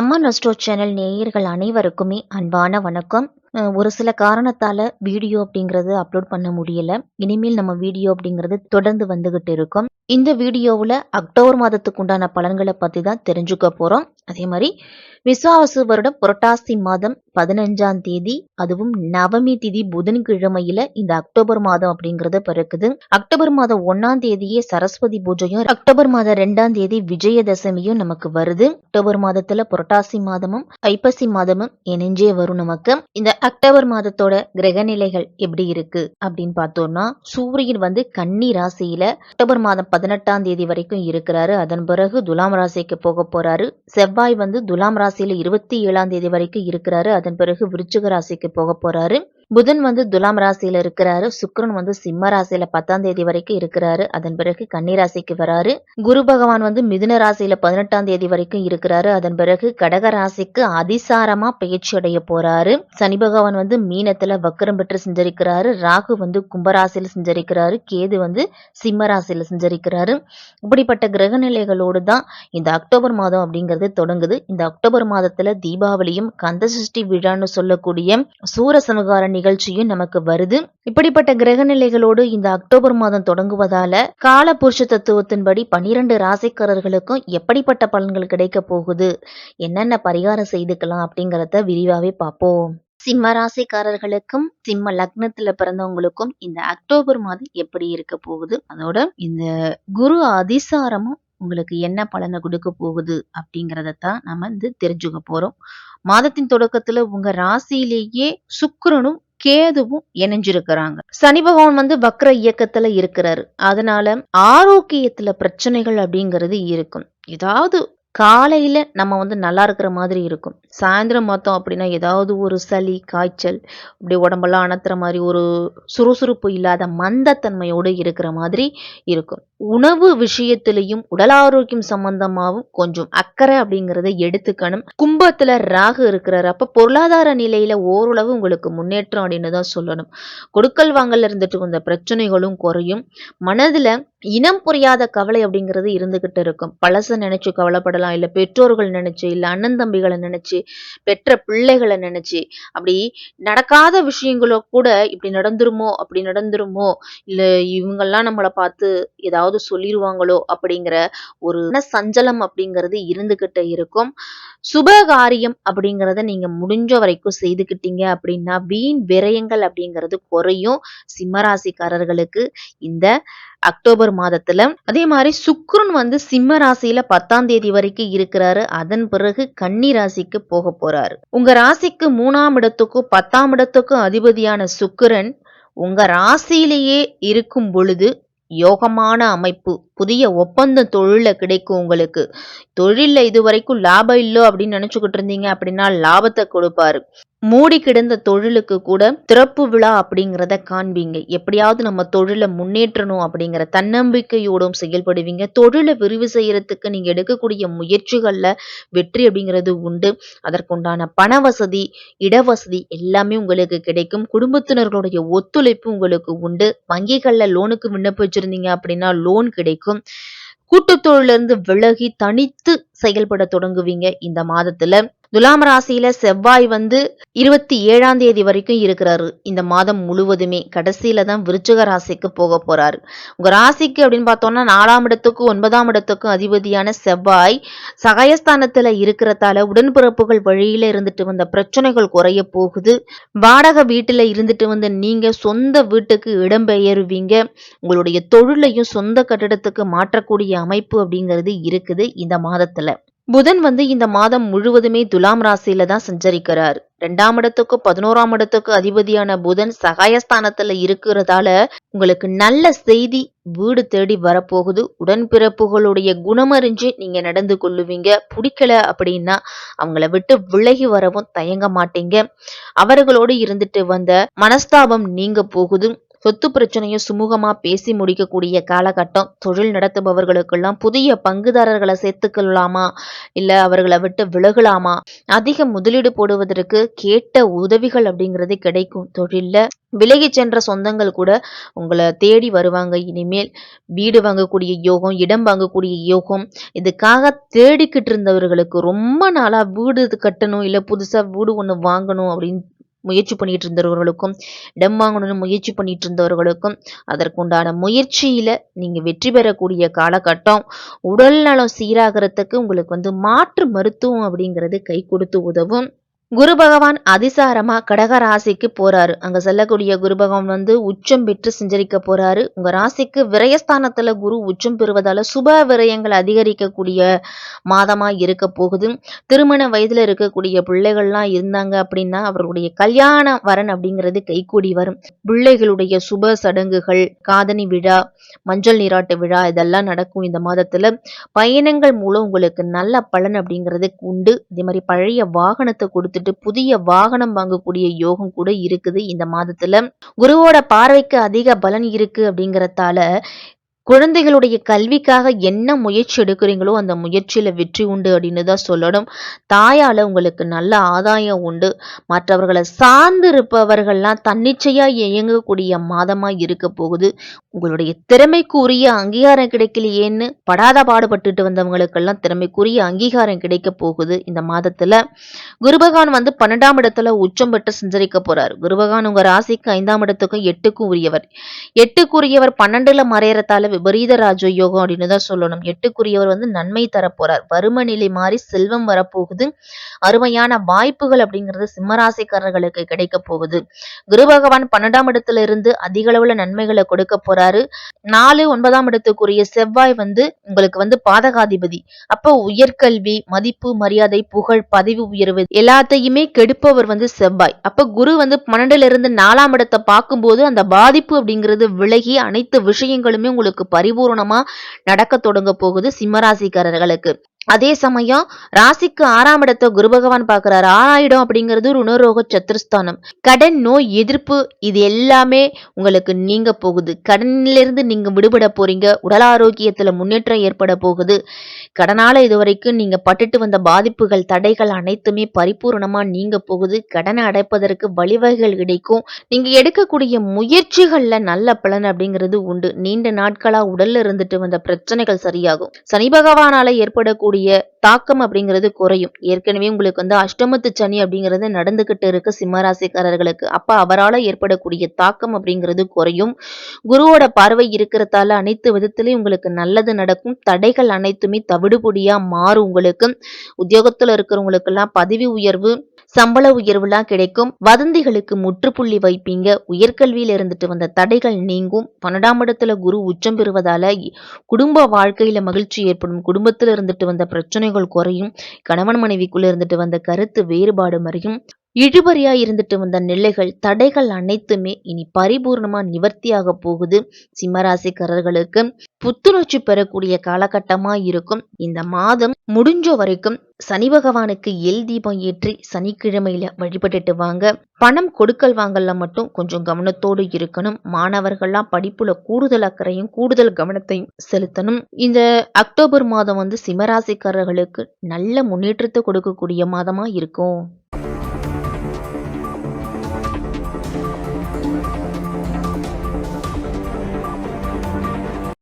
அம்மா நஸ்டோ சேனல் நேயர்கள் அனைவருக்குமே அன்பான வணக்கம். ஒரு சில காரணத்தால வீடியோ அப்படிங்கிறது அப்லோட் பண்ண முடியல. இனிமேல் நம்ம வீடியோ அப்படிங்கிறது தொடர்ந்து வந்துகிட்டு இருக்கும். இந்த வீடியோவில் அக்டோபர் மாதத்துக்கு உண்டான பலன்களை பற்றி தான் தெரிஞ்சுக்க போகிறோம் அதே மாதிரி விஸ்வாவசு வருடம் புரட்டாசி மாதம் பதினஞ்சாம் தேதி அதுவும் நவமி திதி புதன்கிழமையில இந்த அக்டோபர் மாதம் அப்படிங்கறது பிறக்குது. அக்டோபர் மாதம் ஒன்னாம் தேதியே சரஸ்வதி பூஜையும் அக்டோபர் மாதம் ரெண்டாம் தேதி விஜயதசமியும் நமக்கு வருது. அக்டோபர் மாதத்துல புரட்டாசி மாதமும் ஐப்பசி மாதமும் இணைஞ்சே வரும் நமக்கு. இந்த அக்டோபர் மாதத்தோட கிரக நிலைகள் எப்படி இருக்கு அப்படின்னு பார்த்தோம்னா சூரியன் வந்து கன்னி ராசியில அக்டோபர் மாதம் பதினெட்டாம் தேதி வரைக்கும் இருக்கிறாரு. அதன் பிறகு துலாம் ராசிக்கு போக போறாரு. செவ்வாய் வந்து துலாம் ராசியில இருபத்தி ஏழாம் தேதி வரைக்கும் இருக்கிறாரு. அதன் பிறகு விருச்சிக ராசிக்கு போக போறாரு. புதன் வந்து துலாம் ராசியில இருக்கிறாரு. சுக்ரன் வந்து சிம்ம ராசியில பத்தாம் தேதி வரைக்கும் இருக்கிறாரு. அதன் பிறகு கன்னிராசிக்கு வராரு. குரு பகவான் வந்து மிதுன ராசியில பதினெட்டாம் தேதி வரைக்கும் இருக்கிறாரு. அதன் பிறகு கடக ராசிக்கு அதிசாரமா பயிற்சி அடைய போறாரு. சனி பகவான் வந்து மீனத்துல வக்கரம் பெற்று செஞ்சிருக்கிறாரு. ராகு வந்து கும்பராசியில செஞ்சிருக்கிறாரு. கேது வந்து சிம்ம ராசியில செஞ்சிருக்கிறாரு. இப்படிப்பட்ட கிரக நிலைகளோடு தான் இந்த அக்டோபர் மாதம் அப்படிங்கிறது தொடங்குது. இந்த அக்டோபர் மாதத்துல தீபாவளியும் கந்தசஷ்டி விழான்னு சொல்லக்கூடிய சூரசமகார நிகழ்ச்சியும் நமக்கு வருது. இப்படிப்பட்ட கிரக நிலைகளோடு இந்த அக்டோபர் மாதம் தொடங்குவதால கால புருஷ தத்துவத்தின்படி பனிரெண்டு ராசிக்காரர்களுக்கும் எப்படிப்பட்ட பலன்கள் கிடைக்க போகுது? என்னென்ன பரிகாரம் செய்துக்கலாம் அப்படிங்கறத விரிவாவே பார்ப்போம். சிம்ம ராசிக்காரர்களுக்கும் சிம்ம லக்னத்துல பிறந்தவங்களுக்கும் இந்த அக்டோபர் மாதம் எப்படி இருக்க போகுது? அதோட இந்த குரு அதிசாரமும் உங்களுக்கு என்ன பலனை கொடுக்க போகுது அப்படிங்கிறத தான் நம்ம வந்து தெரிஞ்சுக்க போறோம். மாதத்தின் தொடக்கத்துல உங்க ராசியிலேயே சுக்கரனும் கேதுவும் இணைஞ்சிருக்கிறாங்க. சனி பகவான் வந்து வக்ர இயக்கத்துல இருக்கிறாரு. அதனால ஆரோக்கியத்துல பிரச்சனைகள் அப்படிங்கிறது இருக்கும். ஏதாவது காலையில நம்ம வந்து நல்லா இருக்கிற மாதிரி இருக்கும். சாயந்தரம் பார்த்தோம் அப்படின்னா ஏதாவது ஒரு சளி காய்ச்சல் இப்படி உடம்பெல்லாம் அணத்துற மாதிரி ஒரு சுறுசுறுப்பு இல்லாத மந்தத்தன்மையோடு இருக்கிற மாதிரி இருக்கும். உணவு விஷயத்திலையும் உடல் ஆரோக்கியம் சம்பந்தமாகவும் கொஞ்சம் அக்கறை அப்படிங்கிறத எடுத்துக்கணும். கும்பத்துல ராகு இருக்கிறாரு. அப்ப பொருளாதார நிலையில ஓரளவு உங்களுக்கு முன்னேற்றம் அப்படின்னு தான் சொல்லணும். கொடுக்கல் வாங்கல இருந்துட்டு வந்த பிரச்சனைகளும் குறையும். மனதுல இனம் புரியாத கவலை அப்படிங்கிறது இருந்துகிட்டு இருக்கும். பழச நினைச்சு கவலைப்படலாம். இல்ல பெற்றோர்கள் நினைச்சு இல்ல அண்ணன் தம்பிகளை நினைச்சு பெற்ற பிள்ளைகளை நினைச்சு அப்படி நடக்காத விஷயங்களோ கூட இப்படி நடந்துருமோ அப்படி நடந்துருமோ இல்ல இவங்கெல்லாம் நம்மளை பார்த்து ஏதாவது சொல்லிடுவாங்களோ அப்படிங்கிற ஒரு சஞ்சலம் அப்படிங்கிறது இருந்துகிட்டு இருக்கும். சுப காரியம் அப்படிங்கிறத நீங்க முடிஞ்ச வரைக்கும் செய்துக்கிட்டீங்க அப்படின்னா வீண் விரயங்கள் அப்படிங்கிறது குறையும். சிம்மராசிக்காரர்களுக்கு இந்த அக்டோபர் மாதத்துல. அதே மாதிரி சுக்ரன் வந்து சிம்ம ராசியில பத்தாம் தேதி வரைக்கும் இருக்கிறாரு. அதன் பிறகு கன்னி ராசிக்கு போக போறாரு. உங்க ராசிக்கு மூணாம் இடத்துக்கும் பத்தாம் இடத்துக்கும் அதிபதியான சுக்கிரன் உங்க ராசியிலேயே இருக்கும் பொழுது யோகமான அமைப்பு. புதிய ஒப்பந்த தொழிலில் கிடைக்கும் உங்களுக்கு. தொழிலில் இது வரைக்கும் லாபம் இல்லை அப்படின்னு நினச்சிக்கிட்டு இருந்தீங்க அப்படின்னா லாபத்தை கொடுப்பாரு. மூடி கிடந்த தொழிலுக்கு கூட திறப்பு விழா அப்படிங்கிறத காண்பீங்க. எப்படியாவது நம்ம தொழிலை முன்னேற்றணும் அப்படிங்கிற தன்னம்பிக்கையோடும் செயல்படுவீங்க. தொழிலை விரிவு செய்யறதுக்கு நீங்க எடுக்கக்கூடிய முயற்சிகள்ல வெற்றி அப்படிங்கிறது உண்டு. அதற்குண்டான பண வசதி இடவசதி எல்லாமே உங்களுக்கு கிடைக்கும். குடும்பத்தினர்களுடைய ஒத்துழைப்பு உங்களுக்கு உண்டு. வங்கிகள்ல லோனுக்கு விண்ணப்பிச்சிருந்தீங்க அப்படின்னா லோன் கிடைக்கும். கூட்டுத்தொழிலிருந்து விலகி தனித்து செயல்பட தொடங்குவீங்க இந்த மாதத்துல. துலாம் ராசியில செவ்வாய் வந்து இருபத்தி ஏழாம் தேதி வரைக்கும் இருக்கிறாரு. இந்த மாதம் முழுவதுமே கடைசியில தான் விருச்சக ராசிக்கு போக போறாரு. உங்க ராசிக்கு அப்படின்னு பார்த்தோம்னா நாலாம் இடத்துக்கும் ஒன்பதாம் இடத்துக்கும் அதிபதியான செவ்வாய் சகாயஸ்தானத்துல இருக்கிறதால உடன்பிறப்புகள் வழியில இருந்துட்டு வந்த பிரச்சனைகள் குறைய போகுது. வாடகை வீட்டுல இருந்துட்டு வந்து நீங்க சொந்த வீட்டுக்கு இடம்பெயருவீங்க உங்களுடைய தொழிலையும் சொந்த கட்டிடத்துக்கு மாற்றக்கூடிய அமைப்பு அப்படிங்கிறது இருக்குது இந்த மாதத்துல. புதன் வந்து இந்த மாதம் முழுவதுமே துலாம் ராசியில தான் சஞ்சரிக்கிறார். ரெண்டாம் இடத்துக்கு பதினோராம் இடத்துக்கு அதிபதியான புதன் சகாயஸ்தானத்துல இருக்கிறதால உங்களுக்கு நல்ல செய்தி வீடு தேடி வரப்போகுது. உடன்பிறப்புகளுடைய குணமறிஞ்சு நீங்க நடந்து கொள்ளுவீங்க. பிடிக்கல அப்படின்னா அவங்கள விட்டு விலகி வரவும் தயங்க மாட்டீங்க. அவர்களோடு இருந்துட்டு வந்த மனஸ்தாபம் நீங்க போகுது. சொத்து பிரச்சனையை சுமூகமாக பேசி முடிக்கக்கூடிய காலகட்டம். தொழில் நடத்துபவர்களுக்கெல்லாம் புதிய பங்குதாரர்களை சேர்த்துக்கொள்ளலாமா இல்லை அவர்களை விட்டு விலகலாமா? அதிக முதலீடு போடுவதற்கு கேட்ட உதவிகள் அப்படிங்கிறது கிடைக்கும். தொழில்ல விலகி சென்ற சொந்தங்கள் கூட உங்களை தேடி வருவாங்க. இனிமேல் வீடு வாங்கக்கூடிய யோகம் இடம் வாங்கக்கூடிய யோகம் இதுக்காக தேடிக்கிட்டு இருந்தவர்களுக்கு ரொம்ப நாளாக வீடு கட்டணும் இல்லை புதுசாக வீடு ஒன்று வாங்கணும் அப்படின்னு முயற்சி பண்ணிட்டு இருந்தவர்களுக்கும் இடம் வாங்கணும்னு முயற்சி பண்ணிட்டு இருந்தவர்களுக்கும் அதற்குண்டான முயற்சியில நீங்க வெற்றி பெறக்கூடிய காலகட்டம் உடல் நலம் சீராகிறதுக்கு உங்களுக்கு வந்து மாற்று மருத்துவம் அப்படிங்கிறது கை கொடுத்து உதவும். குரு பகவான் அதிசாரமா கடக ராசிக்கு போறாரு. அங்க செல்லக்கூடிய குரு பகவான் வந்து உச்சம் பெற்று செஞ்சரிக்க போறாரு. உங்க ராசிக்கு விரயஸ்தானத்துல குரு உச்சம் பெறுவதால சுப விரயங்கள் அதிகரிக்கக்கூடிய மாதமா இருக்க போகுது. திருமண வயதுல இருக்கக்கூடிய பிள்ளைகள்லாம் இருந்தாங்க அப்படின்னா அவர்களுடைய கல்யாண வரன் அப்படிங்கிறது கைகூடி வரும். பிள்ளைகளுடைய சுப சடங்குகள் காதணி விழா மஞ்சள் நீராட்டு விழா இதெல்லாம் நடக்கும் இந்த மாதத்துல. பயணங்கள் மூலம் உங்களுக்கு நல்ல பலன் அப்படிங்கிறது உண்டு. இதே மாதிரி பழைய வாகனத்தை கொடுத்து கொடுத்துட்டு புதிய வாகனம் வாங்கக்கூடிய யோகம் கூட இருக்குது இந்த மாதத்துல. குருவோட பார்வைக்கு அதிக பலன் இருக்கு அப்படிங்கறதால குழந்தைகளுடைய கல்விக்காக என்ன முயற்சி எடுக்கிறீங்களோ அந்த முயற்சியில் வெற்றி உண்டு அப்படின்னு தான் சொல்லணும். தாயால உங்களுக்கு நல்ல ஆதாயம் உண்டு. மற்றவர்களை சார்ந்து இருப்பவர்கள்லாம் தன்னிச்சையா இயங்கக்கூடிய மாதமா இருக்க போகுது. உங்களுடைய திறமைக்குரிய அங்கீகாரம் கிடைக்கலையேன்னு படாத பாடுபட்டுட்டு வந்தவங்களுக்கெல்லாம் திறமைக்குரிய அங்கீகாரம் கிடைக்க போகுது இந்த மாதத்துல. குருபகவான் வந்து பன்னெண்டாம் இடத்துல உச்சம் பெற்று சஞ்சரிக்க போறாரு. குருபகவான் உங்க ராசிக்கு ஐந்தாம் இடத்துக்கும் எட்டுக்கும் உரியவர். எட்டுக்குரியவர் பன்னெண்டுல மறையறதால விபரீத ராஜயோகம் அப்படின்னு தான் சொல்லணும். எட்டுக்குரியவர் வந்து நன்மை தரப்போறார். வறும நிலை மாறி செல்வம் வரப்போகுது. அருமையான வாய்ப்புகள் அப்படிங்கிறது சிம்மராசிக்காரர்களுக்கு கிடைக்க போகுது. குரு பகவான் பன்னெண்டாம் இடத்துல இருந்து அதிக அளவுல நன்மைகளை கொடுக்க போறாரு. நாலு ஒன்பதாம் இடத்துக்குரிய செவ்வாய் வந்து உங்களுக்கு வந்து பாதகாதிபதி. அப்போ உயர்கல்வி மதிப்பு மரியாதை புகழ் பதவி உயர்வு எல்லாத்தையுமே கெடுப்பவர் வந்து செவ்வாய். அப்ப குரு வந்து பன்னெண்டுல இருந்து நாலாம் இடத்தை பார்க்கும்போது அந்த பாதிப்பு அப்படிங்கிறது விலகி அனைத்து விஷயங்களுமே உங்களுக்கு பரிபூர்ணமா நடக்க தொடங்க போகுது சிம்மராசிக்காரர்களுக்கு அதே சமயம் ராசிக்கு ஆறாம் இடத்தை குரு பகவான் பாக்குறாரு ஆறாயிடம் அப்படிங்கிறது ருணரோக சத்துருஸ்தானம் கடன் நோய் எதிர்ப்பு இது எல்லாமே உங்களுக்கு நீங்க போகுது. கடனிலிருந்து நீங்க விடுபட போறீங்க. உடல் ஆரோக்கியத்துல முன்னேற்றம் ஏற்பட போகுது. கடனால இதுவரைக்கும் நீங்க பட்டுட்டு வந்த பாதிப்புகள் தடைகள் அனைத்துமே பரிபூர்ணமா நீங்க போகுது. கடனை அடைப்பதற்கு வழிவகைகள் கிடைக்கும். நீங்க எடுக்கக்கூடிய முயற்சிகள்ல நல்ல பலன் அப்படிங்கிறது உண்டு. நீண்ட நாட்களா உடல்ல இருந்துட்டு வந்த பிரச்சனைகள் சரியாகும். சனி பகவானால ஏற்படக்கூடிய தாக்கம் அப்படிங்கிறது குறையும். ஏற்கனவே உங்களுக்கு வந்து அஷ்டமத்து சனி அப்படிங்கிறது நடந்துகிட்டு இருக்கு சிம்மராசிக்காரர்களுக்கு. அப்ப அவரால் ஏற்படக்கூடிய தாக்கம் அப்படிங்கிறது குறையும். குருவோட பார்வை இருக்கிறதால அனைத்து விதத்திலையும் உங்களுக்கு நல்லது நடக்கும். தடைகள் அனைத்துமே தவிடுபொடியா மாறும் உங்களுக்கு. உத்தியோகத்துல இருக்கிறவங்களுக்கெல்லாம் பதவி உயர்வு சம்பள உயர்வுலாம் கிடைக்கும். வதந்திகளுக்கு முற்றுப்புள்ளி வைப்பீங்க. உயர்கல்வியில இருந்துட்டு வந்த தடைகள் நீங்கும். பன்னெண்டாம் இடத்துல குரு உச்சம் பெறுவதால குடும்ப வாழ்க்கையில மகிழ்ச்சி ஏற்படும். குடும்பத்துல இருந்துட்டு வந்த பிரச்சனைகள் குறையும். கணவன் மனைவிக்குள்ள இருந்துட்டு வந்த கருத்து வேறுபாடு மறையும். இழுபறியா இருந்துட்டு வந்த நிலைகள் தடைகள் அனைத்துமே இனி பரிபூர்ணமா நிவர்த்தியாக போகுது. சிம்மராசிக்காரர்களுக்கு புத்துணர்ச்சி பெறக்கூடிய காலகட்டமா இருக்கும். இந்த மாதம் முடிஞ்ச வரைக்கும் சனி பகவானுக்கு எல் தீபம் ஏற்றி சனிக்கிழமையில வழிபட்டுட்டு வாங்க. பணம் கொடுக்கல் வாங்கல மட்டும் கொஞ்சம் கவனத்தோடு இருக்கணும். மாணவர்கள்லாம் படிப்புல கூடுதல் அக்கறையும் கூடுதல் கவனத்தையும் செலுத்தணும். இந்த அக்டோபர் மாதம் வந்து சிம்மராசிக்காரர்களுக்கு நல்ல முன்னேற்றத்தை கொடுக்கக்கூடிய மாதமா இருக்கும்.